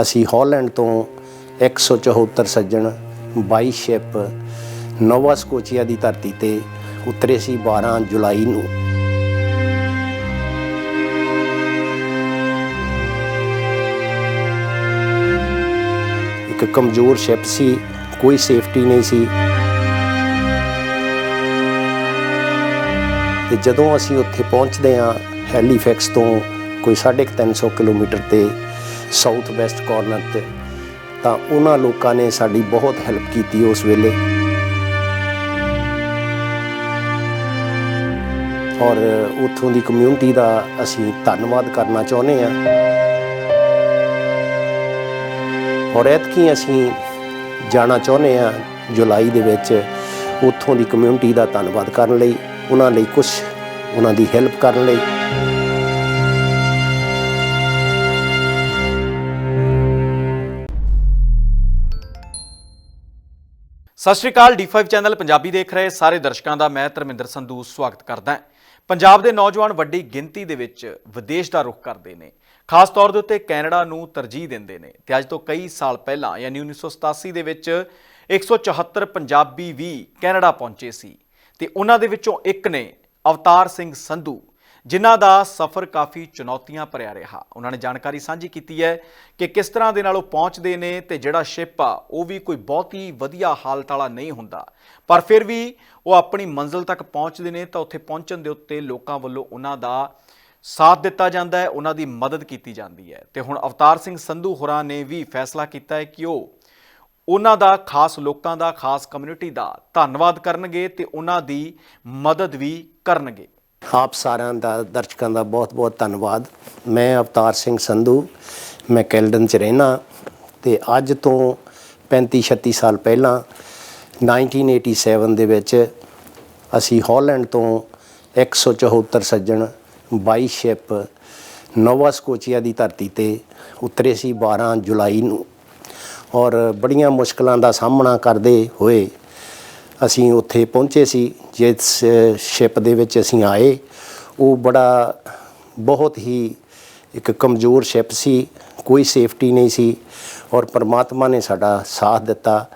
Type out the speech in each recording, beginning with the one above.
ਅਸੀਂ ਹਾਲੈਂਡ ਤੋਂ 174 ਸੱਜਣ 22 ਸ਼ਿਪ ਨੋਵਾ ਸਕੋਚੀਆ ਦੀ ਧਰਤੀ ਤੇ ਉਤਰੇ ਸੀ 12 ਜੁਲਾਈ ਨੂੰ। ਇੱਕ ਕਮਜ਼ੋਰ ਸ਼ਿਪ ਸੀ, ਕੋਈ ਸੇਫਟੀ ਨਹੀਂ ਸੀ। ਤੇ ਜਦੋਂ ਅਸੀਂ ਉੱਥੇ ਪਹੁੰਚਦੇ ਹਾਂ, ਹੈਲੀਫੈਕਸ ਤੋਂ ਕੋਈ 350 ਕਿਲੋਮੀਟਰ ਤੇ ਸਾਊਥ ਵੈਸਟ ਕਾਰਨਰ ਤੇ, ਤਾਂ ਉਹਨਾਂ ਲੋਕਾਂ ਨੇ ਸਾਡੀ ਬਹੁਤ ਹੈਲਪ ਕੀਤੀ ਉਸ ਵੇਲੇ। ਔਰ ਉੱਥੋਂ ਦੀ ਕਮਿਊਨਿਟੀ ਦਾ ਅਸੀਂ ਧੰਨਵਾਦ ਕਰਨਾ ਚਾਹੁੰਦੇ ਹਾਂ। ਔਰ ਐਤਕੀ ਅਸੀਂ ਜਾਣਾ ਚਾਹੁੰਦੇ ਹਾਂ ਜੁਲਾਈ ਦੇ ਵਿੱਚ ਉੱਥੋਂ ਦੀ ਕਮਿਊਨਿਟੀ ਦਾ ਧੰਨਵਾਦ ਕਰਨ ਲਈ, ਉਹਨਾਂ ਲਈ ਕੁਝ ਉਹਨਾਂ ਦੀ ਹੈਲਪ ਕਰਨ ਲਈ। ਸਤਿ ਸ਼੍ਰੀ ਅਕਾਲ D5 ਚੈਨਲ ਪੰਜਾਬੀ ਦੇਖ ਰਹੇ ਸਾਰੇ ਦਰਸ਼ਕਾਂ ਦਾ, ਮੈਂ ਧਰਮਿੰਦਰ ਸੰਧੂ, ਸਵਾਗਤ ਕਰਦਾ ਹਾਂ। ਪੰਜਾਬ ਦੇ ਨੌਜਵਾਨ ਵੱਡੀ ਗਿਣਤੀ ਦੇ ਵਿੱਚ ਵਿਦੇਸ਼ ਦਾ ਰੁਖ ਕਰਦੇ ਨੇ। ਖਾਸ ਤੌਰ ਦੇ ਉੱਤੇ ਕੈਨੇਡਾ ਨੂੰ ਤਰਜੀਹ ਦਿੰਦੇ ਨੇ ਤੇ ਅੱਜ ਤੋਂ ਕਈ ਸਾਲ ਪਹਿਲਾਂ, ਯਾਨੀ 1987 ਦੇ ਵਿੱਚ 174 ਪੰਜਾਬੀ ਵੀ ਕੈਨੇਡਾ ਪਹੁੰਚੇ ਸੀ ਤੇ ਉਹਨਾਂ ਦੇ ਵਿੱਚੋਂ ਇੱਕ ਨੇ ਅਵਤਾਰ ਸਿੰਘ ਸੰਧੂ ਜਿਨ੍ਹਾਂ ਦਾ ਸਫ਼ਰ ਕਾਫੀ ਚੁਣੌਤੀਆਂ ਭਰਿਆ ਰਿਹਾ। ਉਹਨਾਂ ਨੇ ਜਾਣਕਾਰੀ ਸਾਂਝੀ ਕੀਤੀ ਹੈ ਕਿ ਕਿਸ ਤਰ੍ਹਾਂ ਦੇ ਨਾਲ ਉਹ ਪਹੁੰਚਦੇ ਨੇ ਤੇ ਜਿਹੜਾ ਸ਼ਿਪ ਆ, ਉਹ ਵੀ ਕੋਈ ਬਹੁਤੀ ਵਧੀਆ ਹਾਲਤ ਵਾਲਾ ਨਹੀਂ ਹੁੰਦਾ। ਪਰ ਫਿਰ ਵੀ ਉਹ ਆਪਣੀ ਮੰਜ਼ਿਲ ਤੱਕ ਪਹੁੰਚਦੇ ਨੇ ਤਾਂ ਉੱਥੇ ਪਹੁੰਚਣ ਦੇ ਉੱਤੇ ਲੋਕਾਂ ਵੱਲੋਂ ਉਹਨਾਂ ਦਾ ਸਾਥ ਦਿੱਤਾ ਜਾਂਦਾ ਹੈ, ਉਹਨਾਂ ਦੀ ਮਦਦ ਕੀਤੀ ਜਾਂਦੀ ਹੈ। ਤੇ ਹੁਣ ਅਵਤਾਰ ਸਿੰਘ ਸੰਧੂ ਹੋਰਾਂ ਨੇ ਵੀ ਫੈਸਲਾ ਕੀਤਾ ਹੈ ਕਿ ਉਹ ਉਹਨਾਂ ਦਾ ਖਾਸ ਲੋਕਾਂ ਦਾ, ਖਾਸ ਕਮਿਊਨਿਟੀ ਦਾ ਧੰਨਵਾਦ ਕਰਨਗੇ ਤੇ ਉਹਨਾਂ ਦੀ ਮਦਦ ਵੀ ਕਰਨਗੇ। ਆਪ ਸਾਰਿਆਂ ਦਾ, ਦਰਸ਼ਕਾਂ ਦਾ ਬਹੁਤ-ਬਹੁਤ ਧੰਨਵਾਦ। ਮੈਂ ਅਵਤਾਰ ਸਿੰਘ ਸੰਧੂ, ਮੈਂ ਕੈਲਡਨ 'ਚ ਰਹਿਣਾ ਤੇ ਅੱਜ ਤੋਂ 35-36 ਸਾਲ ਪਹਿਲਾਂ 1987 ਦੇ ਵਿੱਚ ਅਸੀਂ ਹਾਲੈਂਡ ਤੋਂ 174 ਸੱਜਣ 22 ਸ਼ਿਪ ਨੋਵਾ ਸਕੋਚੀਆ ਦੀ ਧਰਤੀ ਤੇ ਉਤਰੇ ਸੀ 12 ਜੁਲਾਈ ਨੂੰ। ਔਰ ਬੜੀਆਂ ਮੁਸ਼ਕਲਾਂ ਦਾ ਸਾਹਮਣਾ ਕਰਦੇ ਹੋਏ ਅਸੀਂ ਉੱਥੇ ਪਹੁੰਚੇ ਸੀ, ਜਿਸ ਸ਼ਿਪ ਦੇ ਵਿੱਚ ਅਸੀਂ ਆਏ। ਉਹ ਬੜਾ, ਬਹੁਤ ਹੀ ਇੱਕ ਕਮਜ਼ੋਰ ਸ਼ਿਪ ਸੀ, ਕੋਈ ਸੇਫਟੀ ਨਹੀਂ ਸੀ ਔਰ ਪਰਮਾਤਮਾ ਨੇ ਸਾਡਾ ਸਾਥ ਦਿੱਤਾ।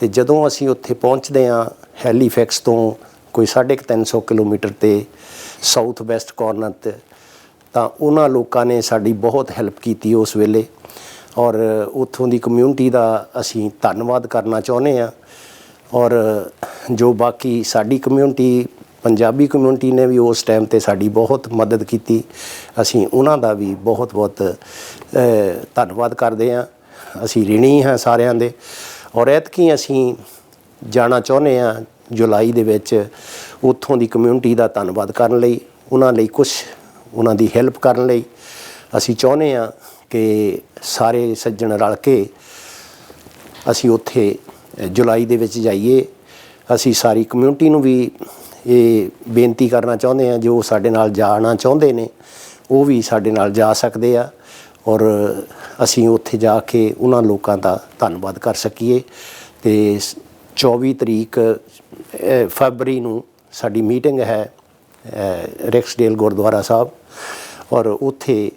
ਤੇ ਜਦੋਂ ਅਸੀਂ ਉੱਥੇ ਪਹੁੰਚਦੇ ਹਾਂ ਹੈਲੀਫੈਕਸ ਤੋਂ ਕੋਈ 350 ਕਿਲੋਮੀਟਰ ਤੇ ਸਾਊਥ ਵੈਸਟ ਕਾਰਨਰ ਤੇ, ਤਾਂ ਉਹਨਾਂ ਲੋਕਾਂ ਨੇ ਸਾਡੀ ਬਹੁਤ ਹੈਲਪ ਕੀਤੀ ਉਸ ਵੇਲੇ। ਔਰ ਉੱਥੋਂ ਦੀ ਕਮਿਊਨਿਟੀ ਦਾ ਅਸੀਂ ਧੰਨਵਾਦ ਕਰਨਾ ਚਾਹੁੰਦੇ ਹਾਂ। ਔਰ ਜੋ ਬਾਕੀ ਸਾਡੀ ਕਮਿਊਨਿਟੀ ਪੰਜਾਬੀ ਕਮਿਊਨਿਟੀ ਨੇ ਵੀ ਉਸ ਟਾਈਮ ਤੇ ਸਾਡੀ ਬਹੁਤ ਮਦਦ ਕੀਤੀ। ਅਸੀਂ ਉਹਨਾਂ ਦਾ ਵੀ ਬਹੁਤ ਬਹੁਤ ਧੰਨਵਾਦ ਕਰਦੇ ਹਾਂ। ਅਸੀਂ ਰਿਣੀ ਹਾਂ ਸਾਰਿਆਂ ਦੇ। ਔਰ ਐਤਕੀ ਅਸੀਂ ਜਾਣਾ ਚਾਹੁੰਦੇ ਹਾਂ ਜੁਲਾਈ ਦੇ ਵਿੱਚ ਉੱਥੋਂ ਦੀ ਕਮਿਊਨਿਟੀ ਦਾ ਧੰਨਵਾਦ ਕਰਨ ਲਈ, ਉਹਨਾਂ ਲਈ ਕੁਝ ਉਹਨਾਂ ਦੀ ਹੈਲਪ ਕਰਨ ਲਈ। ਅਸੀਂ ਚਾਹੁੰਦੇ ਹਾਂ ਕਿ ਸਾਰੇ ਸੱਜਣ ਰਲ ਕੇ ਅਸੀਂ ਉੱਥੇ ਜੁਲਾਈ ਦੇ ਵਿੱਚ ਜਾਈਏ ਅਸੀਂ ਸਾਰੀ ਕਮਿਊਨਿਟੀ ਨੂੰ ਵੀ ਇਹ ਬੇਨਤੀ ਕਰਨਾ ਚਾਹੁੰਦੇ ਹਾਂ ਜੋ ਸਾਡੇ ਨਾਲ ਜਾਣਾ ਚਾਹੁੰਦੇ ਨੇ ਉਹ ਵੀ ਸਾਡੇ ਨਾਲ ਜਾ ਸਕਦੇ ਆ ਔਰ ਅਸੀਂ ਉੱਥੇ ਜਾ ਕੇ ਉਹਨਾਂ ਲੋਕਾਂ ਦਾ ਧੰਨਵਾਦ ਕਰ ਸਕੀਏ। ਤੇ ਸ- 24 ਤਰੀਕ ਅ, ਫਰਵਰੀ ਨੂੰ ਸਾਡੀ ਮੀਟਿੰਗ ਹੈ ਅ, ਰਿਕਸਡੇਲ ਗੁਰਦੁਆਰਾ ਸਾਹਿਬ ਔਰ ਉੱਥੇ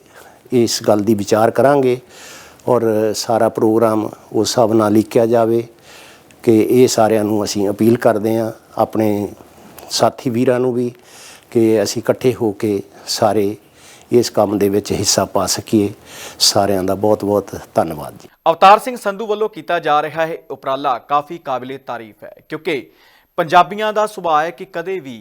ਇਸ ਗੱਲ ਦੀ ਵਿਚਾਰ ਕਰਾਂਗੇ ਔਰ ਸਾਰਾ ਪ੍ਰੋਗਰਾਮ ਉਸ ਹਿਸਾਬ ਨਾਲ ਲਿਖਿਆ ਜਾਵੇ। ਕਿ ਇਹ ਸਾਰਿਆਂ ਨੂੰ ਅਸੀਂ ਅਪੀਲ ਕਰਦੇ ਹਾਂ, ਆਪਣੇ ਸਾਥੀ ਵੀਰਾਂ ਨੂੰ ਵੀ ਕਿ ਅਸੀਂ ਇਕੱਠੇ ਹੋ ਕੇ ਸਾਰੇ ਇਸ ਕੰਮ ਦੇ ਵਿੱਚ ਹਿੱਸਾ ਪਾ ਸਕੀਏ। ਸਾਰਿਆਂ ਦਾ ਬਹੁਤ-ਬਹੁਤ ਧੰਨਵਾਦ ਜੀ। ਅਵਤਾਰ ਸਿੰਘ ਸੰਧੂ ਵੱਲੋਂ ਕੀਤਾ ਜਾ ਰਿਹਾ ਹੈ ਉਪਰਾਲਾ ਕਾਫੀ ਕਾਬਿਲੇ ਤਾਰੀਫ ਹੈ, ਕਿਉਂਕਿ ਪੰਜਾਬੀਆਂ ਦਾ ਸੁਭਾਅ ਹੈ ਕਿ ਕਦੇ ਵੀ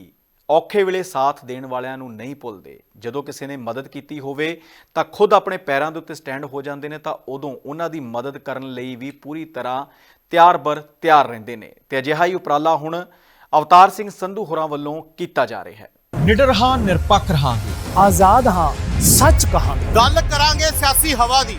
ਔਖੇ ਵੇਲੇ ਸਾਥ ਦੇਣ ਵਾਲਿਆਂ ਨੂੰ ਨਹੀਂ ਭੁੱਲਦੇ। ਜਦੋਂ ਕਿਸੇ ਨੇ ਮਦਦ ਕੀਤੀ ਹੋਵੇ ਤਾਂ ਖੁਦ ਆਪਣੇ ਪੈਰਾਂ ਦੇ ਉੱਤੇ ਸਟੈਂਡ ਹੋ ਜਾਂਦੇ ਨੇ ਤਾਂ ਉਦੋਂ ਉਹਨਾਂ ਦੀ ਮਦਦ ਕਰਨ ਲਈ ਵੀ ਪੂਰੀ ਤਰ੍ਹਾਂ ਤਿਆਰ ਬਰ ਤਿਆਰ ਰਹਿੰਦੇ ਨੇ। ਤੇ ਅਜਿਹਾ ਹੀ ਉਪਰਾਲਾ ਹੁਣ ਅਵਤਾਰ ਸਿੰਘ ਸੰਧੂ ਹੋਰਾਂ ਵੱਲੋਂ ਕੀਤਾ ਜਾ ਰਿਹਾ ਹੈ। ਨਿਡਰ ਹਾਂ ਨਿਰਪੱਖ ਰਹਾਂਗੇ। ਆਜ਼ਾਦ ਹਾਂ ਸੱਚ ਕਹਾਂਗੇ। ਗੱਲ ਕਰਾਂਗੇ ਸਿਆਸੀ ਹਵਾ ਦੀ।